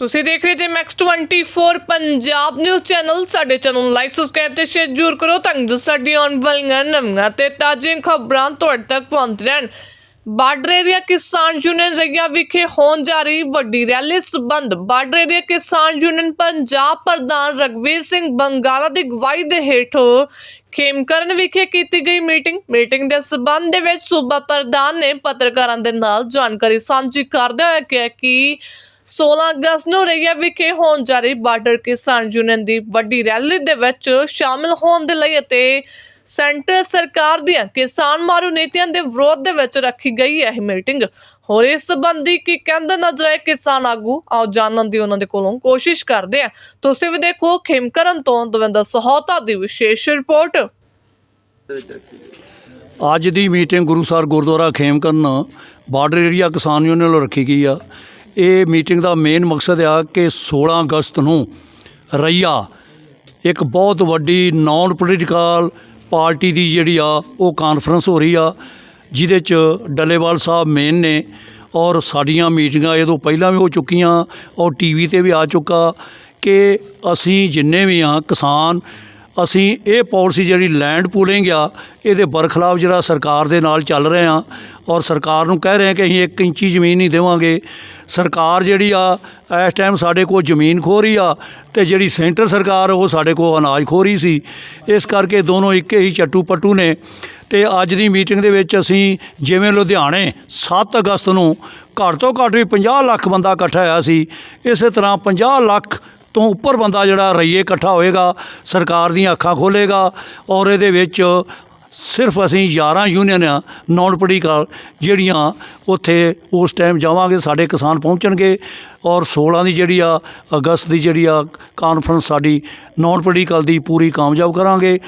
ਤੁਸੀਂ ਦੇਖ ਰਹੇ ਜੇ ਮੈਕਸ 24 ਪੰਜਾਬ ਨਿਊਜ਼ ਚੈਨਲ ਸਾਡੇ ਚੈਨਲ ਨੂੰ ਲਾਈਕ ਸਬਸਕ੍ਰਾਈਬ ਤੇ ਸ਼ੇਅਰ ਜ਼ਰੂਰ ਕਰੋ ਤਾਂ ਜੋ ਸਾਡੀ ਆਉਣ ਵਾਲੀਆਂ ਨਵੀਆਂ ਤੇ ਤਾਜ਼ੀਆਂ ਖਬਰਾਂ ਤੁਹਾਡੇ ਤੱਕ ਪਹੁੰਚ ਰਹਿਣ ਬਾਰਡਰ ਏਰੀਆ ਕਿਸਾਨ ਯੂਨੀਅਨ ਰਈਆ ਵਿਖੇ ਹੋਣ ਜਾ ਰਹੀ ਵੱਡੀ ਰੈਲੀ ਸਬੰਧ। ਬਾਰਡਰ ਏਰੀਆ ਕਿਸਾਨ ਯੂਨੀਅਨ ਪੰਜਾਬ ਪ੍ਰਧਾਨ ਰਗਵੀਰ ਸਿੰਘ ਬੰਗਾਲਾ ਦੀ ਅਗਵਾਈ ਦੇ ਹੇਠੋਂ ਖੇਮਕਰਨ ਵਿਖੇ ਕੀਤੀ ਗਈ ਮੀਟਿੰਗ। ਮੀਟਿੰਗ ਦੇ ਸਬੰਧ ਦੇ ਵਿੱਚ ਸੂਬਾ ਪ੍ਰਧਾਨ ਨੇ ਪੱਤਰਕਾਰਾਂ ਦੇ ਨਾਲ ਜਾਣਕਾਰੀ ਸਾਂਝੀ ਕਰਦੇ ਹੋਏ ਕਿਹਾ ਕਿ 16 ਅਗਸਤ ਨੂੰ ਰਈਆ ਵਿਖੇ ਹੋਣ ਜਾ ਰਹੀ ਬਾਰਡਰ ਕਿਸਾਨ ਯੂਨੀਅਨ ਦੀ ਵੱਡੀ ਰੈਲੀ ਦੇ ਵਿੱਚ ਸ਼ਾਮਲ ਹੋਣ ਦੇ ਲਈ ਅਤੇ ਸੈਂਟਰ ਸਰਕਾਰ ਦੀਆਂ ਕਿਸਾਨ ਮਾਰੂ ਨੀਤੀਆਂ ਦੇ ਵਿਰੋਧ ਦੇ ਵਿੱਚ ਰੱਖੀ ਗਈ ਹੈ ਇਹ ਮੀਟਿੰਗ। ਹੋਰ ਇਸ ਸੰਬੰਧੀ ਕੀ ਕਹਿੰਦੇ ਨਜ਼ਰ ਆਏ ਕਿਸਾਨ ਆਗੂ? ਆਓ ਜਾਣਨ ਦੀ ਉਹਨਾਂ ਦੇ ਕੋਲੋਂ ਕੋਸ਼ਿਸ਼ ਕਰਦੇ ਆ ਤੁਸੀਂ ਵੀ ਦੇਖੋ ਖੇਮਕਰਨ ਤੋਂ ਦਵਿੰਦਰ ਸਹੋਤਾ ਦੀ ਵਿਸ਼ੇਸ਼ ਰਿਪੋਰਟ। ਅੱਜ ਦੀ meeting Guru Sahib Gurdwara Khemkaran border area ਕਿਸਾਨ ਯੂਨੀਅਨ ਵੱਲੋਂ ਰੱਖੀ ਗਈ ਆ। ਇਹ ਮੀਟਿੰਗ ਦਾ ਮੇਨ ਮਕਸਦ ਆ ਕਿ 16 ਅਗਸਤ ਨੂੰ ਰਈਆ, ਇੱਕ ਬਹੁਤ ਵੱਡੀ ਨਾਨ ਪੋਲੀਟੀਕਲ ਪਾਰਟੀ ਦੀ ਜਿਹੜੀ ਆ, ਉਹ ਕਾਨਫਰੰਸ ਹੋ ਰਹੀ ਆ, ਜਿਹਦੇ ਚ ਡੱਲੇਵਾਲ ਸਾਹਿਬ ਮੇਨ ਨੇ ਔਰ ਸਾਡੀਆਂ ਮੀਟਿੰਗਾਂ ਇਹ ਤੋਂ ਪਹਿਲਾਂ ਵੀ ਹੋ ਚੁੱਕੀਆਂ ਔਰ ਟੀਵੀ ਤੇ ਵੀ ਆ ਚੁੱਕਾ ਕਿ ਅਸੀਂ ਜਿੰਨੇ ਵੀ ਆ ਕਿਸਾਨ ਅਸੀਂ ਇਹ ਪਾਲਿਸੀ ਜਿਹੜੀ ਲੈਂਡ ਪੂਲਿੰਗ ਆ, ਇਹਦੇ ਬਰਖਲਾਫ ਜਿਹੜਾ ਸਰਕਾਰ ਦੇ ਨਾਲ ਚੱਲ ਰਹੇ ਆ ਔਰ ਸਰਕਾਰ ਨੂੰ ਕਹਿ ਰਹੇ ਆ ਕਿ ਅਸੀਂ 1 ਇੰਚੀ ਜ਼ਮੀਨ ਨਹੀਂ ਦੇਵਾਂਗੇ। ਸਰਕਾਰ ਜਿਹੜੀ ਆ, ਇਸ ਟਾਈਮ ਸਾਡੇ ਕੋਲ ਜ਼ਮੀਨ ਖੋ ਰਹੀ ਆ ਤੇ ਜਿਹੜੀ ਸੈਂਟਰ ਸਰਕਾਰ ਉਹ ਸਾਡੇ ਕੋਲ ਅਨਾਜ ਖੋ ਰਹੀ ਸੀ। ਇਸ ਕਰਕੇ ਦੋਨੋਂ ਇੱਕੇ ਹੀ ਚੱਟੂ ਪੱਟੂ ਨੇ ਤੇ ਅੱਜ ਦੀ ਮੀਟਿੰਗ ਦੇ ਵਿੱਚ ਅਸੀਂ ਜਿਵੇਂ ਲੁਧਿਆਣੇ 7 ਅਗਸਤ ਨੂੰ ਘੱਟ ਤੋਂ ਘੱਟ ਵੀ 50 ਲੱਖ ਬੰਦਾ ਇਕੱਠਾ ਹੋਇਆ ਸੀ, ਇਸੇ ਤਰ੍ਹਾਂ 50 ਲੱਖ ਤੋਂ ਉੱਪਰ ਬੰਦਾ ਜਿਹੜਾ ਰਈਏ ਇਕੱਠਾ ਹੋਏਗਾ, ਸਰਕਾਰ ਦੀਆਂ ਅੱਖਾਂ ਖੋਲੇਗਾ ਔਰ ਇਹਦੇ ਵਿੱਚ ਸਿਰਫ ਅਸੀਂ 11 ਯੂਨੀਅਨ ਆ ਨਾਨ ਪੋਲੀਟੀਕਲ ਜਿਹੜੀਆਂ ਉੱਥੇ ਉਸ ਟਾਈਮ ਜਾਵਾਂਗੇ, ਸਾਡੇ ਕਿਸਾਨ ਪਹੁੰਚਣਗੇ ਔਰ 16 ਦੀ ਜਿਹੜੀ ਆ, ਅਗਸਤ ਦੀ ਜਿਹੜੀ ਆ ਕਾਨਫਰੰਸ ਸਾਡੀ ਨਾਨ ਪੋਲੀਟੀਕਲ ਦੀ ਪੂਰੀ ਕਾਮਯਾਬ ਕਰਾਂਗੇ।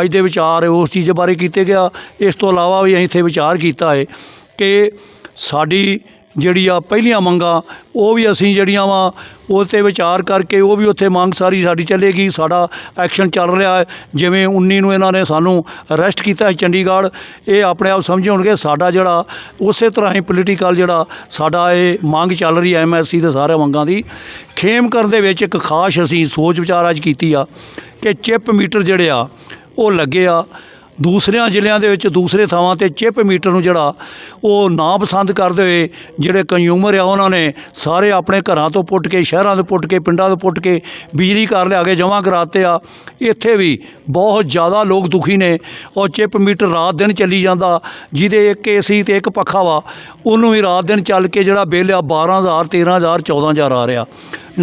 ਅੱਜ ਦੇ ਵਿਚਾਰ ਉਸ ਚੀਜ਼ ਬਾਰੇ ਕੀਤੇ ਗਿਆ। ਇਸ ਤੋਂ ਇਲਾਵਾ ਵੀ ਅਸੀਂ ਇੱਥੇ ਵਿਚਾਰ ਕੀਤਾ ਹੈ ਕਿ ਸਾਡੀ ਜਿਹੜੀ ਆ ਪਹਿਲੀਆਂ ਮੰਗਾਂ, ਉਹ ਵੀ ਅਸੀਂ ਜਿਹੜੀਆਂ ਵਾ ਉਹ 'ਤੇ ਵਿਚਾਰ ਕਰਕੇ ਉਹ ਵੀ ਉੱਥੇ ਮੰਗ ਸਾਰੀ ਸਾਡੀ ਚੱਲੇਗੀ, ਸਾਡਾ ਐਕਸ਼ਨ ਚੱਲ ਰਿਹਾ ਹੈ। ਜਿਵੇਂ 19 ਨੂੰ ਇਹਨਾਂ ਨੇ ਸਾਨੂੰ ਅਰੈਸਟ ਕੀਤਾ ਹੈ ਚੰਡੀਗੜ੍ਹ, ਇਹ ਆਪਣੇ ਆਪ ਸਮਝਣਗੇ ਸਾਡਾ ਜਿਹੜਾ, ਉਸੇ ਤਰ੍ਹਾਂ ਹੀ ਪੋਲੀਟੀਕਲ ਜਿਹੜਾ ਸਾਡਾ ਇਹ ਮੰਗ ਚੱਲ ਰਹੀ ਹੈ ਐਮਐਸਸੀ ਦੇ ਸਾਰੇ ਮੰਗਾਂ ਦੀ। ਖੇਮ ਕਰਨ ਦੇ ਵਿੱਚ ਇੱਕ ਖਾਸ ਅਸੀਂ ਸੋਚ ਵਿਚਾਰ ਅੱਜ ਕੀਤੀ ਆ ਕਿ ਚਿਪ ਮੀਟਰ ਜਿਹੜੇ ਆ, ਉਹ ਲੱਗੇ ਆ। ਦੂਸਰਿਆਂ ਜ਼ਿਲ੍ਹਿਆਂ ਦੇ ਵਿੱਚ ਦੂਸਰੇ ਥਾਵਾਂ ਤੇ ਚਿਪ ਮੀਟਰ ਨੂੰ ਜਿਹੜਾ ਉਹ ਨਾ ਪਸੰਦ ਕਰਦੇ ਹੋਏ ਜਿਹੜੇ ਕੰਜ਼ਿਊਮਰ ਆ ਉਹਨਾਂ ਨੇ ਸਾਰੇ ਆਪਣੇ ਘਰਾਂ ਤੋਂ ਪੁੱਟ ਕੇ, ਸ਼ਹਿਰਾਂ ਤੋਂ ਪੁੱਟ ਕੇ, ਪਿੰਡਾਂ ਤੋਂ ਪੁੱਟ ਕੇ ਬਿਜਲੀ ਘਰ ਲਿਆ ਕੇ ਜਮ੍ਹਾਂ ਕਰਾਤੇ ਆ। ਇੱਥੇ ਵੀ ਬਹੁਤ ਜ਼ਿਆਦਾ ਲੋਕ ਦੁਖੀ ਨੇ। ਔਰ ਚਿਪ ਮੀਟਰ ਰਾਤ ਦਿਨ ਚੱਲੀ ਜਾਂਦਾ, ਜਿਹਦੇ ਇੱਕ ਏਸੀ ਤੇ ਇੱਕ ਪੱਖਾ ਵਾ, ਉਹਨੂੰ ਵੀ ਰਾਤ ਦਿਨ ਚੱਲ ਕੇ ਜਿਹੜਾ ਬਿੱਲ ਆ 12000 13000 14000 ਆ ਰਿਹਾ।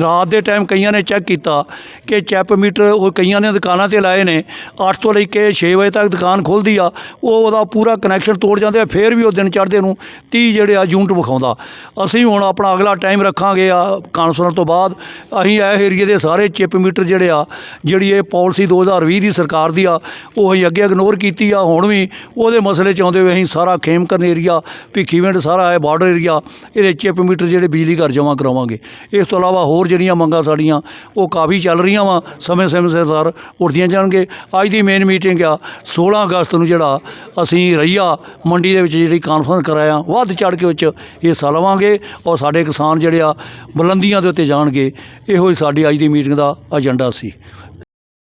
ਰਾਤ ਦੇ ਟਾਈਮ ਕਈਆਂ ਨੇ ਚੈੱਕ ਕੀਤਾ ਕਿ ਚੈਪ ਮੀਟਰ ਉਹ ਕਈਆਂ ਨੇ ਦੁਕਾਨਾਂ ਤੇ ਲਾਏ ਨੇ। 8 ਤੋਂ ਲੈ ਕੇ 6 ਵਜੇ ਤੱਕ ਦੁਕਾਨ ਖੁੱਲਦੀ ਆ, ਉਹ ਉਹਦਾ ਪੂਰਾ ਕਨੈਕਸ਼ਨ ਤੋੜ ਜਾਂਦੇ ਆ, ਫੇਰ ਵੀ ਉਹ ਦਿਨ ਚੜ੍ਹਦੇ ਨੂੰ 30 ਜਿਹੜੇ ਆ ਯੂਨਿਟ ਵਿਖਾਉਂਦਾ। ਅਸੀਂ ਹੁਣ ਆਪਣਾ ਅਗਲਾ ਟਾਈਮ ਰੱਖਾਂਗੇ ਆ ਕਾਨਫਰੰਸ ਤੋਂ ਬਾਅਦ। ਅਸੀਂ ਇਹ ਏਰੀਏ ਦੇ ਸਾਰੇ ਚਿਪ ਮੀਟਰ ਜਿਹੜੇ ਆ, ਜਿਹੜੀ ਇਹ ਪਾਲਿਸੀ 2020 ਦੀ ਸਰਕਾਰ ਦੀ ਆ, ਉਹ ਅਸੀਂ ਅੱਗੇ ਇਗਨੋਰ ਕੀਤੀ ਆ, ਹੁਣ ਵੀ ਉਹਦੇ ਮਸਲੇ ਚ ਆਉਂਦੇ ਹੋਏ ਅਸੀਂ ਸਾਰਾ ਖੇਮਕਰਨ ਏਰੀਆ ਭਿੱਖੀਵਿੰਡ ਸਾਰਾ ਇਹ ਬਾਰਡਰ ਏਰੀਆ ਇਹਦੇ ਚਿਪ ਮੀਟਰ ਜਿਹੜੇ ਬਿਜਲੀ ਘਰ ਜਮ੍ਹਾਂ ਕਰਾਵਾਂਗੇ। ਇਸ ਤੋਂ ਇਲਾਵਾ ਹੋਰ ਜਿਹੜੀਆਂ ਮੰਗਾਂ ਸਾਡੀਆਂ, ਉਹ ਕਾਫੀ ਚੱਲ ਰਹੀਆਂ ਵਾ, ਸਮੇਂ ਸਮੇਂ ਸਿਰ ਸਰ ਉੱਠਦੀਆਂ ਜਾਣਗੇ। ਅੱਜ ਦੀ ਮੇਨ ਮੀਟਿੰਗ ਆ 16 ਅਗਸਤ ਨੂੰ ਜਿਹੜਾ ਅਸੀਂ ਰਈਆ ਮੰਡੀ ਦੇ ਵਿੱਚ ਜਿਹੜੀ ਕਾਨਫਰੰਸ ਕਰਾਇਆ, ਵੱਧ ਚੜ ਕੇ ਵਿੱਚ ਹਿੱਸਾ ਲਵਾਂਗੇ ਔਰ ਸਾਡੇ ਕਿਸਾਨ ਜਿਹੜੇ ਆ ਬੁਲੰਦੀਆਂ ਦੇ ਉੱਤੇ ਜਾਣਗੇ, ਇਹੋ ਹੀ ਸਾਡੀ ਅੱਜ ਦੀ ਮੀਟਿੰਗ ਦਾ ਏਜੰਡਾ ਸੀ।